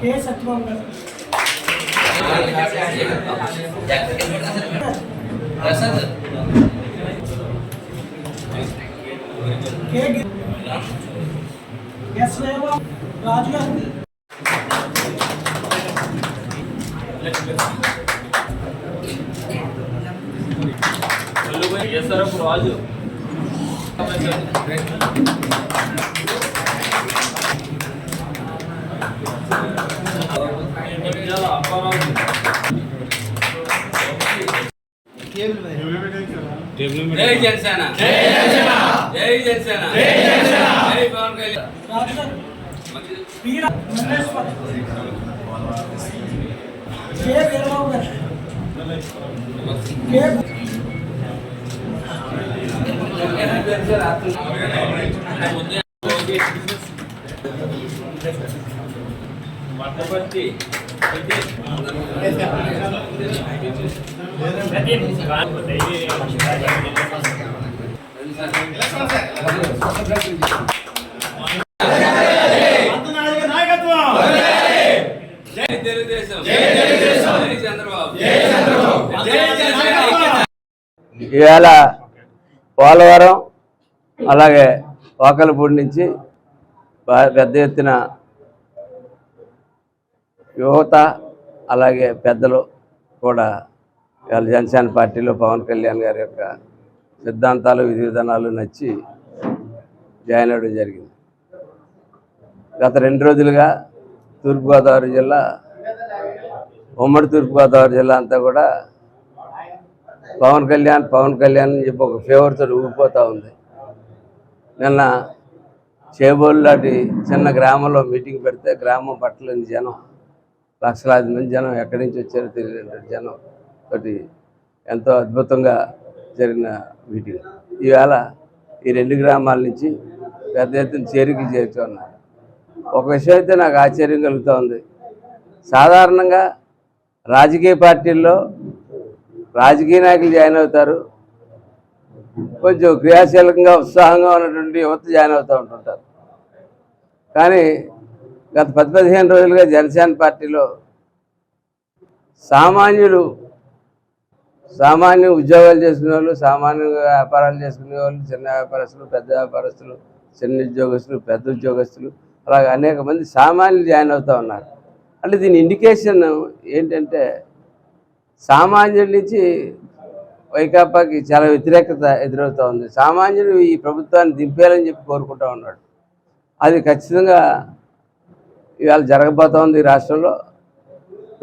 కే సత్యబాబు గారు కే గి- ఎస్ వేమా రాజు గారు ఎస్ఆర్ఎఫ్ రాజు జై జనసేన జై జనసేన జై జనసేన జై జనసేన జై పవన్ కళ్యాణ్ రాజు ఇవాళ పోలవరం అలాగే వాకలపూడి నుంచి పెద్ద ఎత్తున యువత అలాగే పెద్దలు కూడా వాళ్ళ జనసేన పార్టీలో పవన్ కళ్యాణ్ గారి యొక్క సిద్ధాంతాలు విధి విధానాలు నచ్చి జాయిన్ అవ్వడం జరిగింది. గత రెండు రోజులుగా తూర్పుగోదావరి జిల్లా ఉమ్మడి తూర్పుగోదావరి జిల్లా అంతా కూడా పవన్ కళ్యాణ్ పవన్ కళ్యాణ్ అని చెప్పి ఒక ఫేవర్తో ఊగిపోతూ ఉంది. నిన్న చేబోలు లాంటి చిన్న గ్రామంలో మీటింగ్ పెడితే గ్రామం పట్టలేని జనం లక్షలాది మంది జనం ఎక్కడి నుంచి వచ్చారో తెలియని జనం తోటి ఎంతో అద్భుతంగా జరిగిన మీటింగ్. ఈవేళ ఈ రెండు గ్రామాల నుంచి పెద్ద ఎత్తున చేరికలు చేరుతున్నారు ఒక విషయం అయితే నాకు ఆశ్చర్యం కలుగుతూ ఉంది సాధారణంగా రాజకీయ పార్టీల్లో రాజకీయ నాయకులు జాయిన్ అవుతారు. కొంచెం క్రియాశీలకంగా ఉత్సాహంగా ఉన్నటువంటి యువత జాయిన్ అవుతూ ఉంటుంటారు. కానీ గత పది పదిహేను రోజులుగా జనసేన పార్టీలో సామాన్యులు సామాన్య ఉద్యోగాలు చేసుకునే వాళ్ళు సామాన్యంగా వ్యాపారాలు చేసుకునే వాళ్ళు చిన్న వ్యాపారస్తులు పెద్ద వ్యాపారస్తులు చిన్న ఉద్యోగస్తులు పెద్ద ఉద్యోగస్తులు అలాగే అనేక మంది సామాన్యులు జాయిన్ అవుతూ ఉన్నారు. అంటే దీని ఇండికేషన్ ఏంటంటే సామాన్యుల నుంచి వైకాపాకి చాలా వ్యతిరేకత ఎదురవుతూ ఉంది. సామాన్యుడు ఈ ప్రభుత్వాన్ని దింపేయాలని చెప్పి కోరుకుంటా ఉన్నాడు. అది ఖచ్చితంగా ఇవాళ జరగబోతా ఉంది ఈ రాష్ట్రంలో.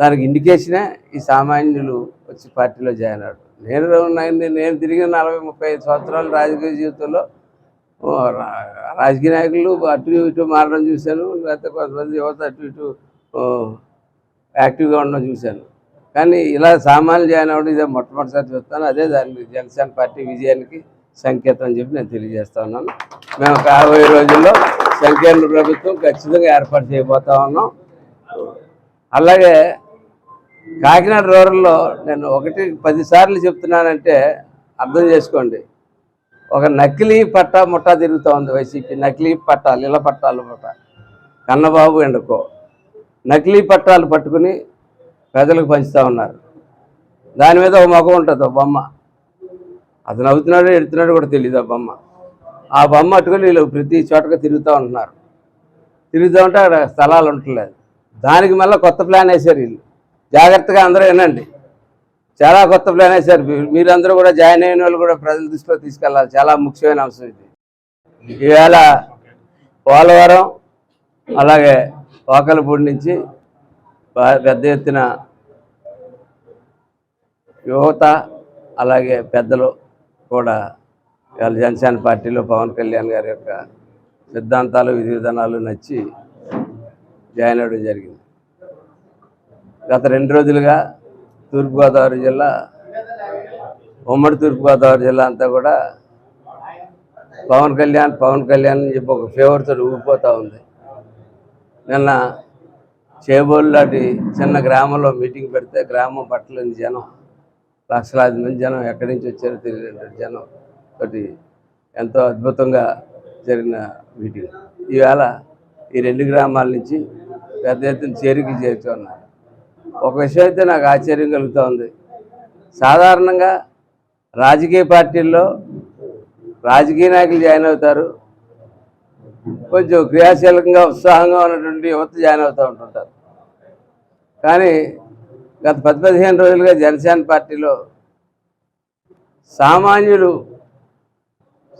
దానికి ఇండికేషనే ఈ సామాన్యులు వచ్చి పార్టీలో జాయిన్ అవ్వడం. నేను నేను నేను తిరిగిన నలభై ముప్పై ఐదు సంవత్సరాలు రాజకీయ జీవితంలో రాజకీయ నాయకులు అటు ఇటు మారడం చూశాను లేకపోతే కొంతమంది యువత అటు ఇటు యాక్టివ్గా ఉండడం చూశాను. కానీ ఇలా సామాన్యులు జాయిన్ అవ్వడం ఇదే మొట్టమొదటిసారి చూస్తాను. అదే దానికి జనసేన పార్టీ విజయానికి సంకేతం అని చెప్పి నేను తెలియజేస్తా ఉన్నాను. మేము రాబోయే రోజుల్లో సంకీర్ణ ప్రభుత్వం ఖచ్చితంగా ఏర్పాటు చేయబోతా ఉన్నాం. అలాగే కాకినాడ రూరల్లో నేను ఒకటి పదిసార్లు చెప్తున్నానంటే అర్థం చేసుకోండి. ఒక నకిలీ పట్టా ముఠా తిరుగుతూ ఉంది వైసీపీ. నకిలీ పట్టాలు ఇలా పట్టాలు ముట్ట కన్నబాబు ఎండకో. నకిలీ పట్టాలు పట్టుకుని ప్రజలకు పంచుతూ ఉన్నారు. దాని మీద ఒక మగం ఉంటుంది ఒక బొమ్మ. అతను అవుతున్నాడు ఎడుతున్నాడు కూడా తెలియదు ఆ బొమ్మ. ఆ బొమ్మ అట్టుకొని వీళ్ళు ప్రతి చోటగా తిరుగుతూ ఉంటున్నారు. తిరుగుతూ ఉంటే అక్కడ స్థలాలు ఉండట్లేదు. దానికి మళ్ళీ కొత్త ప్లాన్ వేశారు వీళ్ళు. జాగ్రత్తగా అందరూ వినండి. చాలా కొత్త ప్లాన్ వేశారు. మీరు- మీరందరూ కూడా జాయిన్ అయిన వాళ్ళు కూడా ప్రజల దృష్టిలో తీసుకెళ్ళాలి. చాలా ముఖ్యమైన అంశం ఇది. ఈవేళ పోలవరం అలాగే వాకలపూడి నుంచి పెద్ద ఎత్తున యువత అలాగే పెద్దలు కూడా ఇవాళ జనసేన పార్టీలో పవన్ కళ్యాణ్ గారి యొక్క సిద్ధాంతాలు విధి విధానాలు నచ్చి జాయిన్ అవ్వడం జరిగింది. గత రెండు రోజులుగా తూర్పుగోదావరి జిల్లా ఉమ్మడి తూర్పుగోదావరి జిల్లా అంతా కూడా పవన్ కళ్యాణ్ పవన్ కళ్యాణ్ అని చెప్పి ఒక ఫేవర్తో ఊగిపోతూ ఉంది. నిన్న చేబోలు లాంటి చిన్న గ్రామంలో మీటింగ్ పెడితే గ్రామం పట్టలేని జనం లక్షలాది మంది జనం ఎక్కడి నుంచి వచ్చారో తెలియనటువంటి జనం తోటి ఎంతో అద్భుతంగా జరిగిన మీటింగ్. ఈవేళ ఈ రెండు గ్రామాల నుంచి పెద్ద ఎత్తున చేరిక చేస్తున్నారు ఒక విషయం అయితే నాకు ఆశ్చర్యం కలుగుతూ ఉంది సాధారణంగా రాజకీయ పార్టీల్లో రాజకీయ నాయకులు జాయిన్ అవుతారు. కొంచెం క్రియాశీలకంగా ఉత్సాహంగా ఉన్నటువంటి యువత జాయిన్ అవుతూ ఉంటుంటారు. కానీ గత పది పదిహేను రోజులుగా జనసేన పార్టీలో సామాన్యులు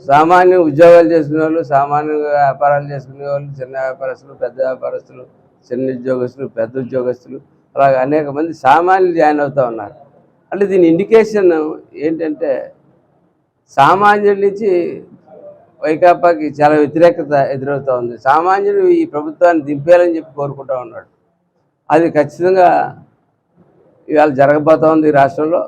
సామాన్య ఉద్యోగాలు చేసుకునే వాళ్ళు సామాన్యంగా వ్యాపారాలు చేసుకునే వాళ్ళు చిన్న వ్యాపారస్తులు పెద్ద వ్యాపారస్తులు చిన్న ఉద్యోగస్తులు పెద్ద ఉద్యోగస్తులు అలాగే అనేక మంది సామాన్యులు జాయిన్ అవుతూ ఉన్నారు. అంటే దీని ఇండికేషన్ ఏంటంటే సామాన్యుల నుంచి వైకాపాకి చాలా వ్యతిరేకత ఎదురవుతూ ఉంది. సామాన్యులు ఈ ప్రభుత్వాన్ని దింపేయాలని చెప్పి కోరుకుంటూ ఉన్నాడు. అది ఖచ్చితంగా ఇవాళ జరగబోతోంది ఈ రాష్ట్రంలో.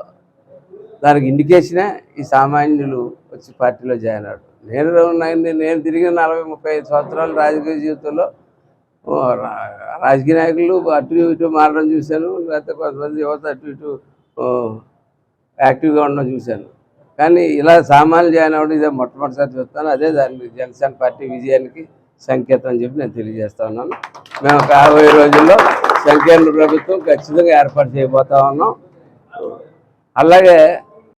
దానికి ఇండికేషనే ఈ సామాన్యులు వచ్చి పార్టీలో జాయిన్ అయ్యాడు నేను నేను నేను తిరిగిన నలభై ముప్పై ఐదు సంవత్సరాలు రాజకీయ జీవితంలో రా- రాజకీయ నాయకులు అటు ఇటు మారడం చూశాను లేకపోతే కొంతమంది యువత అటు ఇటు యాక్టివ్గా ఉండడం చూశాను. కానీ ఇలా సామాన్యులు జాయిన్ అవ్వడం ఇదే మొట్టమొదటిసారి చూస్తాను. అదే దానికి జనసేన పార్టీ విజయానికి సంకేతం అని చెప్పి నేను తెలియజేస్తా ఉన్నాను. మేము రాబోయే రోజుల్లో సంకీర్ణ ప్రభుత్వం ఖచ్చితంగా ఏర్పాటు చేయబోతా ఉన్నాం. అలాగే